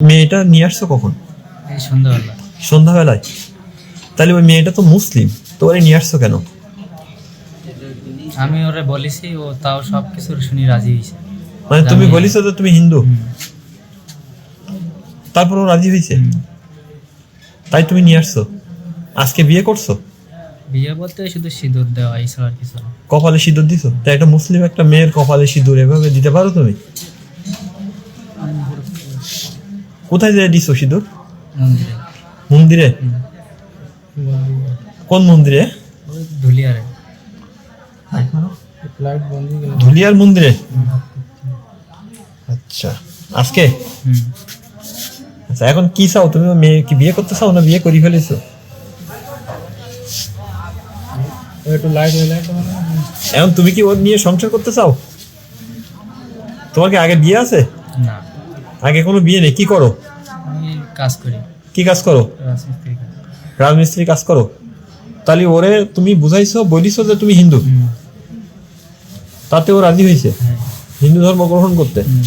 মেয়েটা নিয়ে আসছো কখন? এই সন্ধ্যাবেলা। সন্ধ্যাবেলায়? তাহলে ওই মেয়েটা তো মুসলিম তো ওরে নিয়ে আসছো কেন? আমি ওরে বলেছি ও তাও সব কিছু শুনি রাজি হয়েছে। মানে তুমি বলিছো যে তুমি হিন্দু? তারপর ও রাজি হয়েছে? তাই তুমি নিয়ে আসছো? আজকে বিয়ে করছ? বিয়ে বলতে শুধু সিঁদুর দেওয়া এছাড়া আর কিছু না। কপালে সিঁদুর দিছো? তাই একটা মুসলিম একটা মেয়ের কপালে সিঁদুর এভাবে দিতে পারো তুমি? কোথায় যায় দিছো সিঁদুর? মন্দিরে। মন্দিরে? কোন মন্দিরে? ধুলিয়ারে। ধুলিয়ার মন্দিরে? আচ্ছা আজকে? আচ্ছা এখন কি চাও? তুমি মেয়ে কি বিয়ে করতে চাও না বিয়ে করি ফেলেছো? একটু লাইট এখন তুমি কি ওর নিয়ে সংসার করতে চাও? তোমার কি আগে বিয়ে আছে? না। আগে কোনো বিয়ে নেই কি করো? আমি কাজ করি। কি কাজ করো? রাজমিস্ত্রি কাজ। রাজমিস্ত্রি কাজ করো। তাহলে ওরে তুমি বুঝাইছো বলিছো যে তুমি হিন্দু। হুম, তাতে ও রাজি হয়েছে হ্যাঁ। হিন্দু ধর্ম গ্রহণ করতে? হুম।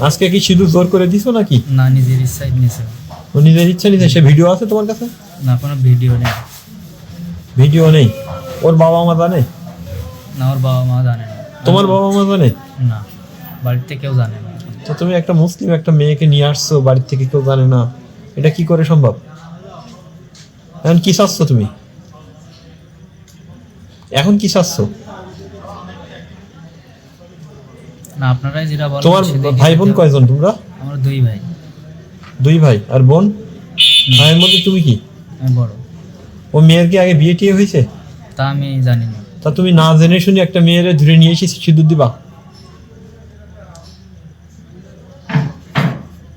আজকে কি সিঁদুর জোর করে দিছো নাকি? না নিজের ইচ্ছাই নিয়েছে। ও নিজের ইচ্ছা নিতে সে ভিডিও আছে তোমার কাছে? না কোনো ভিডিও নেই। ভিডিও নেই? ওর বাবা মা জানে? না ওর বাবা মা জানে না। তোমার বাবা মা জানে? না বাড়িতে কেউ জানে না। তো তুমি একটা মুসলিম একটা মেয়েকে নিয়ে আসছো বাড়ির থেকে কেউ জানে না এটা কি করে সম্ভব? এখন কি চাচ্ছ তুমি? এখন কি চাচ্ছ? না আপনারাই যেটা বলেন তোমার ভাই বোন কয়জন তোমরা? আমার দুই ভাই। দুই ভাই আর বোন? ভাইয়ের মধ্যে তুমি কি? আমি বড়। ও মেয়ের কি আগে বিয়ে টিয়ে হয়েছে? তা আমি জানি না। তা তুমি না জেনে শুনে একটা মেয়ের ধরে নিয়ে এসে সিঁদুর দিবা?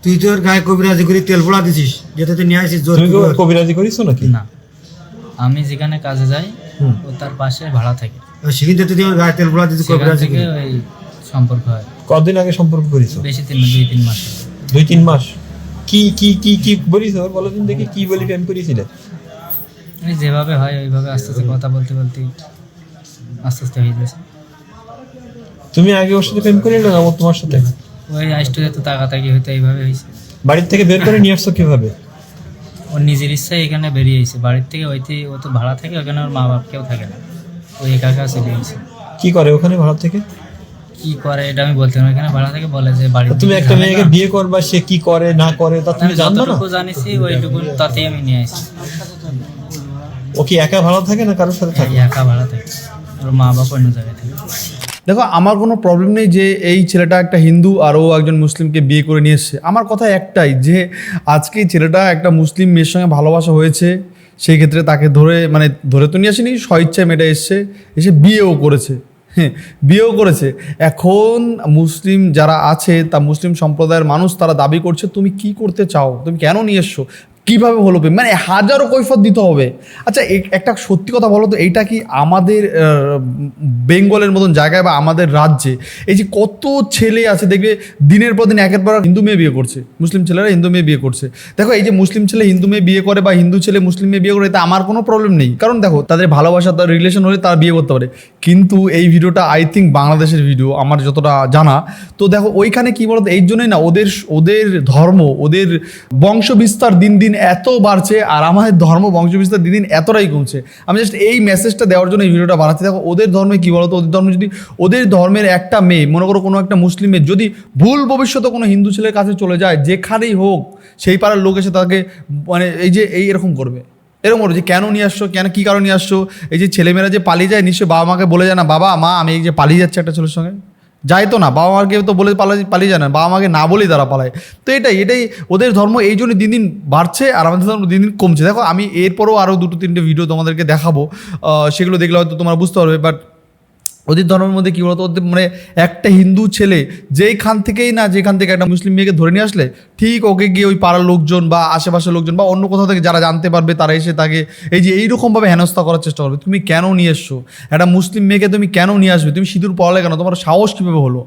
তুই তোর গায়ে কবিরাজি করে তেল পোড়া দিছিস যেটা তুই নিয়ে আসিস জোর তুমি কি কবিরাজি করিছো নাকি? না। আমি যেখানে কাজে যাই হুম। ও তার পাশে ভাড়া থাকে। সেখান থেকে তুই ওর গায়ে তেল পোড়া দিছিস সেখান কবিরাজি থেকে। ওই সম্পর্ক হয়। কদিন আগে সম্পর্ক করিছো? বেশি তিন দুই তিন মাস দুই তিন মাস? কি কি কি কি বলিস ওর বলো দিন দেখি কি বলি প্রেম করেছিলে? যেভাবে হয় ওইভাবে আস্তে আস্তে কথা বলতে বলতে আস্তে আস্তে হয়ে গেছে। তুমি আগে ওর সাথে প্রেম করে না ও তোমার সাথে? ওই আইস্টুতে তো তাকাতাকি হইতো এইভাবে হয়েছে বাড়ির থেকে বের করে নিয়ে আসছো কীভাবে? ওর নিজের ইচ্ছায় এখানে বেরিয়ে এসেছে বাড়ির থেকে ওইতে ও তো ভাড়া থাকে ওখানে ওর মা বাপ কেউ থাকে না। ওই একা একা চলে গেছে কি করে ওখানে ভাড়া থেকে? কি করে এটা আমি বলতে এখানে ভাড়া থেকে বলে যে বাড়ি তুমি একটা মেয়েকে বিয়ে করবা সে কি করে না করে তা তুমি জানো না? জানিছি ওইটুকু তাতেই আমি নিয়ে আসি ও কি একা ভাড়া থাকে না কারোর সাথে থাকে? একা ভাড়া থাকে। ওর মা বাপ অন্য জায়গায় থাকে। দেখো, আমার কোনো প্রবলেম নেই যে এই ছেলেটা একটা হিন্দু আর ও একজন মুসলিমকে বিয়ে করে নিয়ে এসছে। আমার কথা একটাই যে, আজকে ছেলেটা একটা মুসলিম মেয়ের সঙ্গে ভালোবাসা হয়েছে, সেই ক্ষেত্রে তাকে ধরে মানে ধরে তো নিয়ে আসেনি, স্বইচ্ছায় মেয়েটা এসছে, এসে বিয়েও করেছে। হ্যাঁ বিয়েও করেছে। এখন মুসলিম যারা আছে, তা মুসলিম সম্প্রদায়ের মানুষ তারা দাবি করছে, তুমি কি করতে চাও? তুমি কেন নিয়ে এসছো? কীভাবে হলো? মানে হাজারো কৈফত দিতে হবে। আচ্ছা একটা সত্যি কথা বলো তো, এইটা কি আমাদের বেঙ্গলের মতন জায়গায় বা আমাদের রাজ্যে এই যে কত ছেলে আছে, দেখবে দিনের পর দিন একের পর হিন্দু মেয়ে বিয়ে করছে, মুসলিম ছেলেরা হিন্দু মেয়ে বিয়ে করছে। দেখো, এই যে মুসলিম ছেলে হিন্দু মেয়ে বিয়ে করে বা হিন্দু ছেলে মুসলিম মেয়ে বিয়ে করে, এতে আমার কোনো প্রবলেম নেই। কারণ দেখো, তাদের ভালোবাসা তার রিলেশন হলে তারা বিয়ে করতে পারে। কিন্তু এই ভিডিওটা আই থিঙ্ক বাংলাদেশের ভিডিও, আমার যতটা জানা, তো দেখো, ওইখানে কি বলতো, এই জন্যই না, ওদের ওদের ধর্ম, ওদের বংশ বিস্তার দিন দিন এত বাড়ছে আর আমাদের ধর্ম বংশবিস্তার দিন দিন এতটাই কমছে। আমি জাস্ট এই মেসেজটা দেওয়ার জন্য এই ভিডিওটা বানাচ্ছি। দেখো, ওদের ধর্মে কি বলতো? ওদের ধর্মে যদি, ওদের ধর্মের একটা মেয়ে, মনে করো কোনো একটা মুসলিমের যদি ভুল ভবিষ্যতে কোনো হিন্দু ছেলের কাছে চলে যায়, যেখানেই হোক, সেই পাড়ার লোক এসে তাকে মানে এই যে, এই এরকম করবে। এরকম করবে যে, কেন নিয়ে আসছো? কেন, কী কারণে নিয়ে আসছো? এই যে ছেলেমেয়েরা যে পালিয়ে যায়, নিশ্চয়ই বাবা মাকে বলে যায় না, বাবা, মা, আমি এই যে পালিয়ে যাচ্ছি একটা ছেলের সঙ্গে। যায় তো না, বাবা মাকে তো বলে পালা, পালিয়ে যায় না, বাবা মাকে না বলেই তারা পালায়। তো এটাই এটাই ওদের ধর্ম এই জন্য দিন দিন বাড়ছে আর আমাদের ধর্ম দিন দিন কমছে। দেখো, আমি এরপরও আরও দুটো তিনটে ভিডিও তোমাদেরকে দেখাবো। সেগুলো দেখলে হয়তো তোমরা বুঝতে পারবে বাট ওদের ধর্মের মধ্যে কী বলতো? ওদের মানে একটা হিন্দু ছেলে যেইখান থেকেই না যেখান থেকে একটা মুসলিম মেয়েকে ধরে নিয়ে আসলে, ঠিক ওকে গিয়ে ওই পাড়ার লোকজন বা আশেপাশের লোকজন বা অন্য কোথাও থেকে যারা জানতে পারবে, তারা এসে তাকে এই যে এইরকমভাবে হেনস্থা করার চেষ্টা করবে। তুমি কেন নিয়ে এসছো? একটা মুসলিম মেয়েকে তুমি কেন নিয়ে আসবে? তুমি সিঁদুর পড়ালে কেন? তোমার সাহস কীভাবে হলো?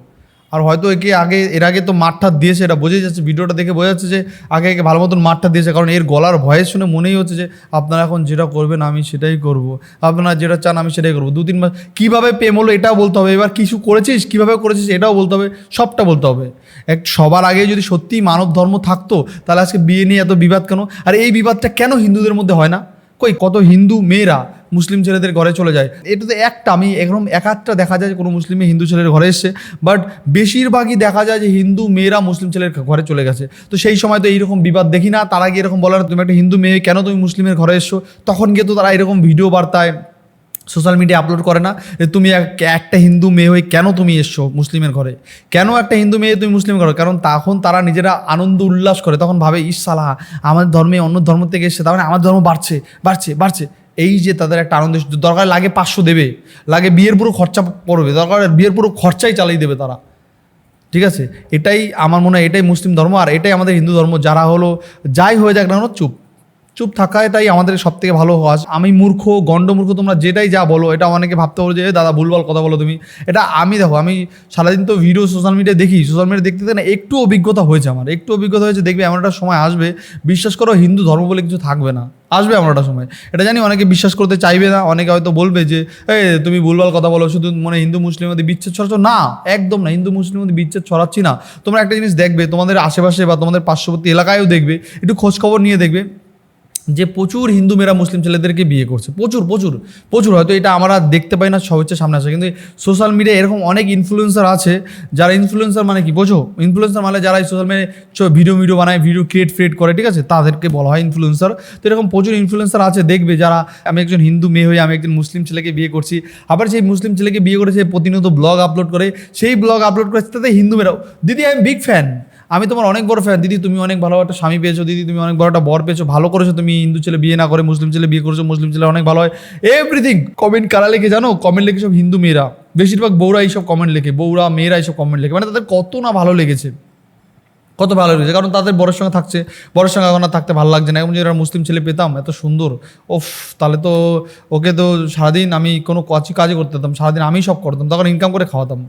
আর হয়তো একে আগে, এর আগে তো মাঠটা দিয়েছে, এটা বোঝাই যাচ্ছে, ভিডিওটা দেখে বোঝা যাচ্ছে যে আগে একে ভালো মতন মাঠটা দিয়েছে, কারণ এর গলার ভয়েস শুনে মনেই হচ্ছে যে আপনারা এখন যেটা করবেন আমি সেটাই করব। আপনারা যেটা চান আমি সেটাই করব। দু তিন মাস, কীভাবে প্রেম হলো এটাও বলতে হবে, এবার কিছু করেছিস, কীভাবে করেছিস এটাও বলতে হবে, সবটা বলতে হবে। এক, সবার আগে যদি সত্যিই মানব ধর্ম থাকতো, তাহলে আজকে বিয়ে নিয়ে এত বিবাদ কেন? আর এই বিবাদটা কেন হিন্দুদের মধ্যে হয় না? কই, কত হিন্দু মেয়েরা মুসলিম ছেলেদের ঘরে চলে যায়। এটা তো একটা, আমি এরকম এক আধটা দেখা যায় যে কোনো মুসলিমে হিন্দু ছেলের ঘরে এসছে বাট বেশিরভাগই দেখা যায় যে হিন্দু মেয়েরা মুসলিম ছেলের ঘরে চলে গেছে। তো সেই সময় তো এইরকম বিবাদ দেখি না, তারা গিয়ে এরকম বলার, তুমি একটা হিন্দু মেয়ে, কেন তুমি মুসলিমের ঘরে এসছো তখন গিয়ে তো তারা এরকম ভিডিও বার্তায় সোশ্যাল মিডিয়া আপলোড করে না যে তুমি এক- একটা হিন্দু মেয়ে হয়ে কেন তুমি এসছো মুসলিমের ঘরে? কেন একটা হিন্দু মেয়ে তুমি মুসলিম ঘরে? কারণ তখন তারা নিজেরা আনন্দ উল্লাস করে, তখন ভাবে, ইস সালা আমার ধর্মে অন্য ধর্ম থেকে এসছে, তার মানে আমার ধর্ম বাড়ছে বাড়ছে বাড়ছে। এই যে তাদের একটা আনন্দ, দরকার লাগে পাঁচশো দেবে, লাগে বিয়ের পুরো খরচা পড়বে, দরকার বিয়ের পুরো খরচাই চালিয়ে দেবে তারা। ঠিক আছে? এটাই আমার মনে হয়, এটাই মুসলিম ধর্ম, আর এটাই আমাদের হিন্দু ধর্ম। যারা হলো, যাই হয়ে যাক না চুপ। চুপ থাকা এটাই আমাদের সব থেকে ভালো হওয়া। আমি মূর্খ গণ্ড মূর্খ, তোমরা যেটাই যা বলো, এটা অনেকে ভাবতে পারো যে, "এ দাদা, ভুলভাল কথা বলো তুমি। এটা আমি দেখো, আমি সারাদিন তো ভিডিও সোশ্যাল মিডিয়া দেখি। সোশ্যাল মিডিয়া দেখতে না, একটু অভিজ্ঞতা হয়েছে আমার। একটু অভিজ্ঞতা হয়েছে, দেখবে এমন একটা সময় আসবে, বিশ্বাস করো, হিন্দু ধর্ম বলে কিছু থাকবে না। আসবে এমন একটা সময়। এটা জানি অনেকে বিশ্বাস করতে চাইবে না, অনেকে হয়তো বলবে যে এই তুমি ভুলভাল কথা বলো, শুধু মানে হিন্দু মুসলিমের মধ্যে বিচ্ছেদ ছড়াচ্ছ? না, একদম না, হিন্দু মুসলিমের মধ্যে বিচ্ছেদ ছড়াচ্ছি না। তোমরা একটা জিনিস দেখবে, তোমাদের আশেপাশে বা তোমাদের পার্শ্ববর্তী এলাকায়ও দেখবে, একটু খোঁজখবর নিয়ে দেখবে। যে প্রচুর হিন্দু মেয়েরা মুসলিম ছেলেদেরকে বিয়ে করছে। প্রচুর প্রচুর প্রচুর। হয়তো এটা আমরা দেখতে পাই না সব হচ্ছে সামনে আসে। কিন্তু সোশ্যাল মিডিয়ায় এরকম অনেক ইনফ্লুয়েন্সার আছে, যারা ইনফ্লুয়েন্সার মানে কি? বোঝো? ইনফ্লুয়েন্সার মানে যারা সোশ্যাল মিডিয়ায় ভিডিও ভিডিও বানায় ভিডিও ক্রিয়েট ফ্রিয়েট করে, ঠিক আছে? তাদেরকে বলা হয় ইনফ্লুয়েন্সার তো এরকম প্রচুর ইনফ্লুয়েন্সার আছে, দেখবে যারা, আমি একজন হিন্দু মেয়ে হয়ে, আমি একজন মুসলিম ছেলেকে বিয়ে করছি। আবার সেই মুসলিম ছেলেকে বিয়ে করে সে প্রতিনিয়ত ব্লগ আপলোড করে, সেই ব্লগ আপলোড করে তাতে হিন্দু মেয়েরাও। দিদি আই এম বিগ ফ্যান আমি তোমার অনেক বড় ফ্যান দিদি, তুমি অনেক ভালো একটা স্বামী পেয়েছ। দিদি, তুমি অনেক বড় একটা বর পেয়েছ। ভালো করেছ। তুমি হিন্দু ছেলে, বিয়ে না করে মুসলিম ছেলে, বিয়ে করেছ, মুসলিম ছেলে অনেক ভালো হয়। এভরিথিং কমেন্ট কারা লিখে জানো? কমেন্ট লিখে সব হিন্দু মেয়েরা। বেশিরভাগ বউরা এইসব কমেন্ট লেখে। বউরা, মেয়েরা এইসব কমেন্ট লেখে। মানে তাদের কত না ভালো লেগেছে। কত ভালো লেগেছে। কারণ তাদের বড়ের সঙ্গে থাকছে। বড়ের সঙ্গে এখন আর থাকতে ভালো লাগছে না। এখন যদি মুসলিম ছেলে পেতাম, এত সুন্দর। ওফ, তাহলে তো ওকে তো সারাদিন আমি কোনো কাজ কাজই করতে দিতাম সারাদিন আমি সব করতাম। তখন ইনকাম করে খাওয়াতাম।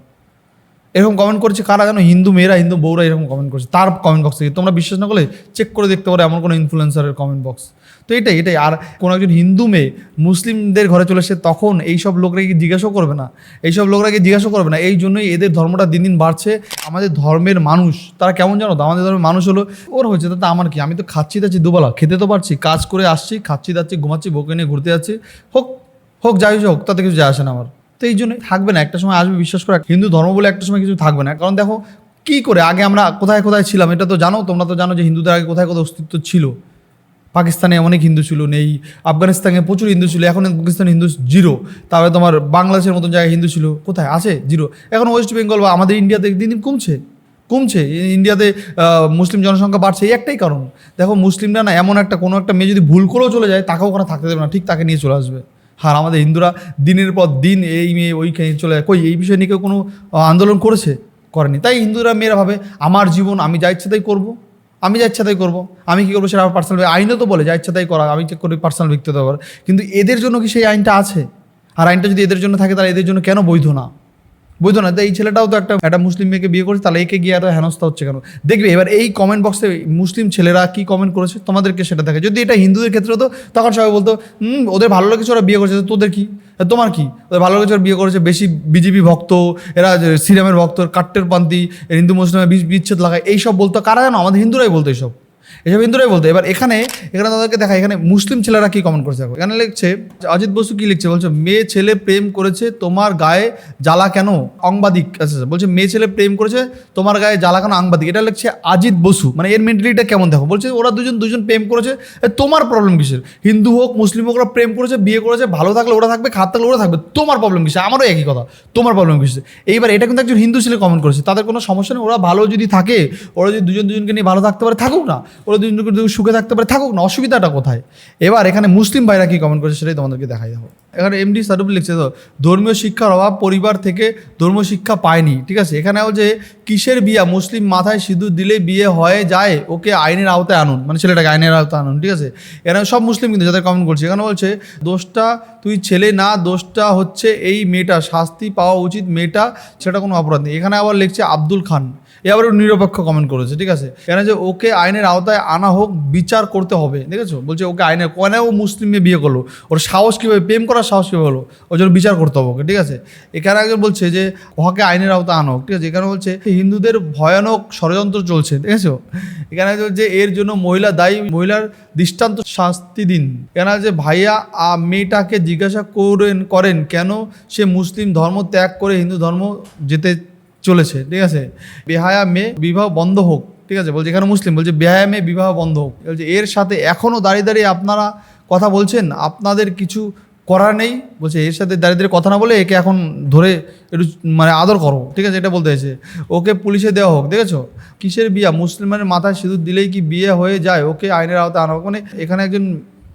এরকম কমেন্ট করছে কারা জানো? হিন্দু মেয়েরা, হিন্দু বউরা এরকম কমেন্ট করছে। তার কমেন্ট বক্সে তোমরা বিশ্বাস না করলে চেক করে দেখতে পারো, এমন কোনো ইনফ্লুয়েন্সারের কমেন্ট বক্স তো এটাই এটাই। আর কোনো একজন হিন্দু মেয়ে মুসলিমদের ঘরে চলে এসে তখন এইসব লোকরা কি জিজ্ঞাসাও করবে না? এইসব লোকরা কি জিজ্ঞাসা করবে না? এই জন্যই এদের ধর্মটা দিন দিন বাড়ছে। আমাদের ধর্মের মানুষ, তারা কেমন জানো? আমাদের ধর্মের মানুষ হলো, ওর হয়েছে, তাতে আমার কি? আমি তো খাচ্ছি, যাচ্ছি দুবেলা, খেতে তো পারছি, কাজ করে আসছি, খাচ্ছি যাচ্ছি ঘুমাচ্ছি, বউকে নিয়ে ঘুরতে যাচ্ছি। হোক হোক, যাই হোক, তাতে কিছু যায় আসে না আমার। তো এই জন্যই থাকবে না। একটা সময় আসবে, বিশ্বাস করে, হিন্দু ধর্ম বলে একটা সময় কিছু থাকবে না। কারণ দেখো, কি করে? আগে আমরা কোথায় কোথায় ছিলাম, এটা তো জানো, তোমরা তো জানো যে হিন্দুদের আগে কোথায় কোথায় অস্তিত্ব ছিল। পাকিস্তানে অনেক হিন্দু ছিল, নেই। আফগানিস্তানে প্রচুর হিন্দু ছিল, এখন পাকিস্তানে হিন্দু জিরো। তারপরে তোমার বাংলাদেশের মতন জায়গায় হিন্দু ছিল, কোথায়? আছে, জিরো। এখন ওয়েস্ট বেঙ্গল বা আমাদের ইন্ডিয়াতে দিন দিন কমছে কমছে। ইন্ডিয়াতে মুসলিম জনসংখ্যা বাড়ছে, এই একটাই কারণ। দেখো, মুসলিমরা না এমন একটা, কোনো একটা মেয়ে যদি ভুল করেও চলে যায়, তাকেও ওখানে থাকতে দেবে না, ঠিক তাকে নিয়ে চলে আসবে। আর আমাদের হিন্দুরা দিনের পর দিন এই মেয়ে ওইখানে চলে কই, এই বিষয়ে নিয়ে কেউ কোনো আন্দোলন করেছে? করেনি। তাই হিন্দুরা, মেয়েরা ভাবে, আমার জীবন, আমি যা ইচ্ছা তাই করব। আমি যা ইচ্ছা তাই করব। আমি কী করব সেটা আমার পার্সোনাল আইনও তো বলে, যা ইচ্ছা তাই করা। আমি চেক করি পার্সোনাল ব্যক্তিগত ব্যাপার কিন্তু এদের জন্য কি সেই আইনটা আছে? আর আইনটা যদি এদের জন্য থাকে, তাহলে এদের জন্য কেন বৈধ না? বৈধ না? এই ছেলেটাও তো একটা একটা মুসলিম মেয়েকে বিয়ে করেছে, তাহলে একে গিয়ে এত হেনস্থা হচ্ছে কেন? দেখবে, এবার এই কমেন্ট বক্সে মুসলিম ছেলেরা কি কমেন্ট করেছে? তোমাদেরকে সেটা দেখে। যদি এটা হিন্দুদের ক্ষেত্রে হতো, তখন সবাই বলতো হুম ওদের ভালো লেগেছে ওরা বিয়ে করেছে তোদের কি? তোমার কি? ওদের ভালো লেগেছে ওরা বিয়ে করেছে, বেশি বিজেপি ভক্ত, এরা শ্রীরামের ভক্ত কাট্টের পান্তি, হিন্দু মুসলিমের বিচ- বিচ্ছেদ লাগায়, এইসব বলতো। কারা জানো? আমাদের হিন্দুরাই বলতো এইসব। এসব হিন্দুরাই বলতো। এবার এখানে এখানে তাদেরকে দেখা, এখানে মুসলিম ছেলেরা কি কমেন্ট করছে। এখানে লিখছে অজিত বসু কি লিখছে? বলছে, মেয়ে ছেলে প্রেম করেছে, তোমার গায়ে জ্বালা কেন? অংবাদিক আচ্ছা বলছে, মেয়ে ছেলে প্রেম করেছে, তোমার গায়ে জ্বালা কেন? আংবাদিক। এটা লিখছে অজিত বসু। মানে এর মেন্টালিটিটা কেমন দেখো? বলছে, ওরা দুজন দুজন প্রেম করেছে তোমার প্রবলেম কিসের? হিন্দু হোক, মুসলিম হোক, ওরা প্রেম করেছে, বিয়ে করেছে, ভালো থাকলে ওরা থাকবে, খারাপ থাকলে ওরা থাকবে, তোমার প্রবলেম কিসে আমারও একই কথা, তোমার প্রবলেম কিসে এইবার এটা কিন্তু একজন হিন্দু ছেলে কমেন্ট করেছে। তাদের কোনো সমস্যা নেই, ওরা ভালো যদি থাকে, ওরা যদি দুজন, দুজনকে নিয়ে ভালো থাকতে পারে, থাকুক না। ওরা যদি সুখে থাকতে পারে, থাকুক না, অসুবিধাটা কোথায়? এবার এখানে মুসলিম ভাইরা কি কমেন্ট করেছে সেটাই তোমাদেরকে দেখাই দেবো এখানে এমডি সার্টিফিকেট লিখছে তো, ধর্মীয় শিক্ষার অভাব পরিবার থেকে ধর্মীয় শিক্ষা পায়নি। ঠিক আছে এখানে যে কিসের বিয়া? মুসলিম মাথায় সিঁদুর দিলে বিয়ে হয়ে যায়, ওকে আইনের আওতায় আনুন। মানে ছেলেটাকে আইনের আওতায় আনুন, ঠিক আছে? এখানে সব মুসলিম কিন্তু যাদের কমেন্ট করছে। এখানে বলছে, দোষটা তুই ছেলে না, দোষটা হচ্ছে এই মেয়েটা। শাস্তি পাওয়া উচিত মেয়েটা সেটা কোনো অপরাধ নেই। এখানে আবার লিখছে, আব্দুল খান। এ আবার নিরপেক্ষ কমেন্ট করেছে ঠিক আছে? এখানে যে ওকে আইনের আওতায় আনা হোক বিচার করতে হবে দেখেছ? বলছে ওকে আইনের কেন ও মুসলিম মেয়ে বিয়ে করল। ওর সাহস কীভাবে প্রেম করার সাহস কীভাবে হলো? ওর জন্য বিচার করতে হবে ওকে ঠিক আছে? এখানে একজন বলছে যে ওকে আইনের আওতায় আনা হোক ঠিক আছে? এখানে বলছে হিন্দুদের ভয়ানক ষড়যন্ত্র চলছে ঠিক আছে এখানে যে এর জন্য মহিলা দায়ী মহিলার দৃষ্টান্ত শাস্তি দিন। এখানে যে ভাইয়া আ, মেয়েটাকে জিজ্ঞাসা করেন করেন কেন সে মুসলিম ধর্ম ত্যাগ করে হিন্দু ধর্ম যেতে চলেছে, ঠিক আছে? বেহায়া মেয়ে বিবাহ বন্ধ হোক, ঠিক আছে? বলছে, এখানে মুসলিম, বলছে, বেহায়া মেয়ে বিবাহ বন্ধ হোক। বলছে, এর সাথে এখনও দাঁড়িয়ে দাঁড়িয়ে আপনারা কথা বলছেন, আপনাদের কিছু করার নেই। বলছে, এর সাথে দাঁড়িয়ে দাঁড়িয়ে কথা না বলে একে এখন ধরে একটু মানে আদর করো, ঠিক আছে? এটা বলতে হয়েছে ওকে পুলিশে দেওয়া হোক দেখেছ কিসের বিয়া? মুসলিমের মাথায় সিঁদুর দিলেই কি বিয়ে হয়ে যায়? ওকে আইনের আওতায় আনা হোক। মানে এখানে একজন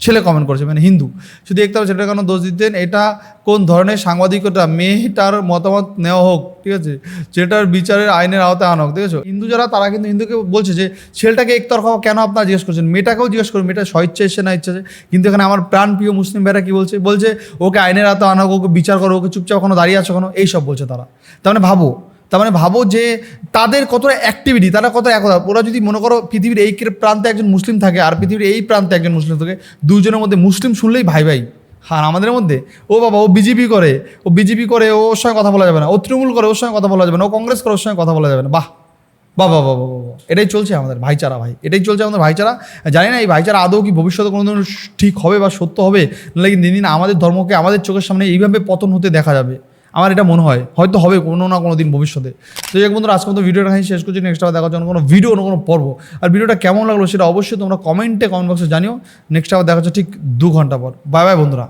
ছেলে কমেন্ট করেছে মানে হিন্দু। শুধু দেখতে হবে কেন দোষ দিতেন এটা কোন ধরনের সাংবাদিকতা, মেয়েটার মতামত নেওয়া হোক, ঠিক আছে? যেটার বিচারের আইনের আওতায় আনা হোক, ঠিক আছে? হিন্দু যারা, তারা কিন্তু হিন্দুকে বলছে যে, ছেলেটাকে একতরফা কেন আপনারা জিজ্ঞেস করছেন? মেয়েটাকেও জিজ্ঞেস করুন, মেয়েটা স্বইচ্ছা এসে না ইচ্ছা কিন্তু এখানে আমার প্রাণ প্রিয় মুসলিম ভাইরা কি বলছে? বলছে, ওকে আইনের আওতায় আনা হোক, ওকে বিচার করো, ওকে চুপচাপ ওখানে দাঁড়িয়ে আছে ওখানে এইসব বলছে তারা। তার মানে ভাবো তার মানে ভাবো যে তাদের কতটা অ্যাক্টিভিটি তারা কত একতা। ওরা যদি মনে করো পৃথিবীর এই প্রান্তে একজন মুসলিম থাকে আর পৃথিবীর এই প্রান্তে একজন মুসলিম থাকে দুজনের মধ্যে মুসলিম শুনলেই ভাই ভাই হ্যাঁ আমাদের মধ্যে। ও বাবা, ও বিজেপি করে, ও বিজেপি করে ওর সঙ্গে কথা বলা যাবে না। ও তৃণমূল করে ওর সঙ্গে কথা বলা যাবে না। ও কংগ্রেস করে ওর সঙ্গে কথা বলা যাবে না। বাহ! বাবা বাবা বাবা এটাই চলছে আমাদের ভাইচারা ভাই। এটাই চলছে আমাদের ভাইচারা। জানি না এই ভাইচারা আদৌ কি ভবিষ্যতে কোনো ঠিক হবে বা সত্য হবে? নাহলে কি দিন দিন আমাদের ধর্মকে আমাদের চোখের সামনে এইভাবে পতন হতে দেখা যাবে? আমার এটা মনে হয়, হয়তো হবে কোনো না কোনো দিন ভবিষ্যতে। তো এক বন্ধুরা, আজকে মতো ভিডিওটা খাই শেষ করছি। নেক্সট দেখার জন্য কোনো ভিডিও, কোনো পর্ব। আর ভিডিওটা কেমন লাগল সেটা অবশ্যই তোমরা কমেন্টে কমেন্ট বক্সে জানিও। নেক্সট আবার দেখা যাচ্ছে ঠিক দু ঘণ্টা পর। বাই বাই বন্ধুরা।